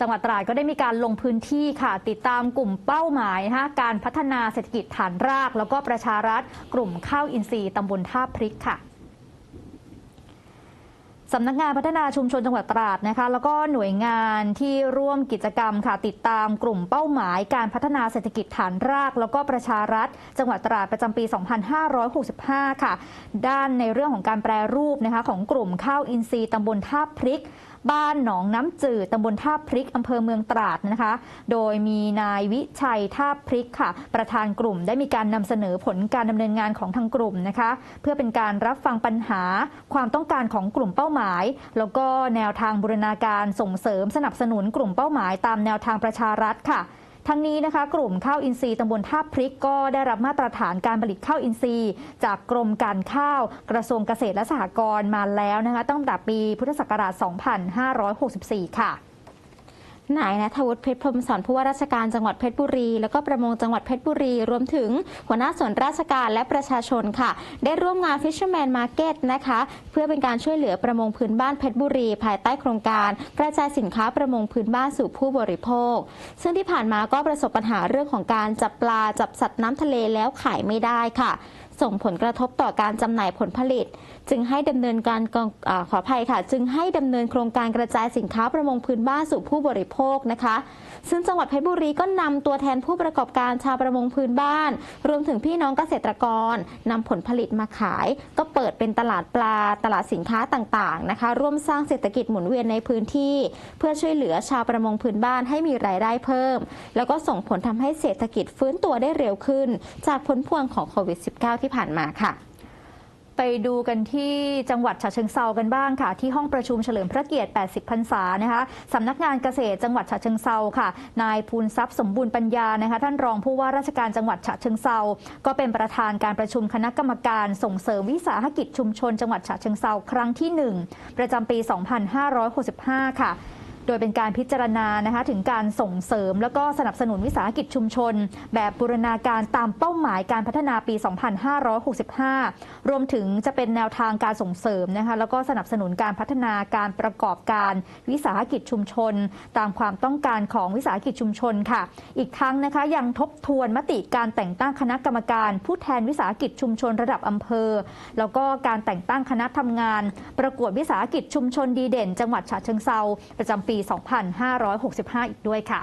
จังหวัดตราดก็ได้มีการลงพื้นที่ค่ะ ติดตามกลุ่มเป้าหมายนะคะการพัฒนาเศรษฐกิจฐานราก แล้วก็ประชารัฐ กลุ่มข้าวอินทรีย์ตำบลท่าพริกค่ะ สำนักงานพัฒนาชุมชนจังหวัดตราดนะคะ แล้วก็หน่วยงานที่ร่วมกิจกรรมค่ะติดตามกลุ่มเป้าหมายการพัฒนาเศรษฐกิจฐานราก แล้วก็ประชารัฐ จังหวัดตราดประจำปี 2565 ค่ะ ด้านในเรื่องของการแปรรูปนะคะของกลุ่มข้าวอินทรีย์ตำบลท่าพริก บ้านหนองน้ำจืดตำบลท่าพริกอำเภอเมืองตราดนะคะ โดยมีนายวิชัยท่าพริกค่ะ ประธานกลุ่มได้มีการนำเสนอผลการดำเนินงานของทางกลุ่มนะคะ เพื่อเป็นการรับฟังปัญหาความต้องการของกลุ่มเป้าหมายแล้วก็แนวทางบูรณาการส่งเสริมสนับสนุนกลุ่มเป้าหมายตามแนวทางประชารัฐค่ะทั้งนี้นะคะกลุ่มข้าวอินทรีย์ตำบลท่าพริกก็ได้รับมาตรฐานการผลิตข้าวอินทรีย์ จากกรมการข้าวกระทรวงเกษตรและสหกรณ์มาแล้วนะคะตั้งแต่ปีพุทธศักราช 2564 ค่ะ นายนัทวุฒิเพชรพรมสอนผู้ว่าราชการจังหวัดเพชรบุรี แล้วก็ประมงจังหวัดเพชรบุรี รวมถึงหัวหน้าส่วนราชการและประชาชนค่ะ ได้ร่วมงาน Fisherman Market นะคะ เพื่อเป็นการช่วยเหลือประมงพื้นบ้านเพชรบุรี ภายใต้โครงการ กระจายสินค้าประมงพื้นบ้านสู่ผู้บริโภค ซึ่งที่ผ่านมาก็ประสบปัญหาเรื่องของการจับปลาจับสัตว์น้ำทะเลแล้วขายไม่ได้ค่ะ ส่งผลกระทบต่อการจำหน่ายผลผลิต จึงให้ดำเนินการองอาขออภัยค่ะ จึงให้ดำเนินโครงการกระจายสินค้าประมงพื้นบ้านสู่ผู้บริโภคนะคะ ซึ่งจังหวัดเพชรบุรีก็นำตัวแทนผู้ประกอบการชาวประมงพื้นบ้าน รวมถึงพี่น้องเกษตรกรนำผลผลิตมาขาย ก็เปิดเป็นตลาดปลาตลาดสินค้าต่างๆนะคะ ร่วมสร้างเศรษฐกิจหมุนเวียนในพื้นที่ เพื่อช่วยเหลือชาวประมงพื้นบ้านให้มีรายได้เพิ่ม แล้วก็ส่งผลทำให้เศรษฐกิจฟื้นตัวได้เร็วขึ้น จากผลพวงของโควิด -19 ที่ผ่านมาค่ะ ไปดูกันที่จังหวัดฉะเชิงเซากันบ้างค่ะ ที่ห้องประชุมเฉลิมพระเกียรติ 80 พรรษานะคะสำนักงานเกษตรจังหวัดฉะเชิงเซาค่ะ นายภูนทรัพย์สมบูรณ์ปัญญานะคะ ท่านรองผู้ว่าราชการจังหวัดฉะเชิงเซาก็เป็นประธานการประชุมคณะกรรมการส่งเสริมวิสาหกิจชุมชน จังหวัดฉะเชิงเซาครั้งที่ 1 ประจำปี 2565 ค่ะ โดยเป็นการพิจารณานะคะถึงการส่งเสริม แล้วก็สนับสนุนวิสาหกิจชุมชน แบบบูรณาการตามเป้าหมายการพัฒนาปี 2565 รวมถึงจะเป็นแนวทางการส่งเสริมนะคะแล้วก็สนับสนุนการพัฒนาการประกอบการวิสาหกิจชุมชน ตามความต้องการของวิสาหกิจชุมชนค่ะ อีกทั้งนะคะยังทบทวนมติการแต่งตั้งคณะกรรมการผู้แทนวิสาหกิจชุมชนระดับอำเภอ แล้วก็การแต่งตั้งคณะทำงาน ประกวดวิสาหกิจชุมชนดีเด่น จังหวัดฉะเชิงเซาประจำปี 2565 อีกด้วยค่ะ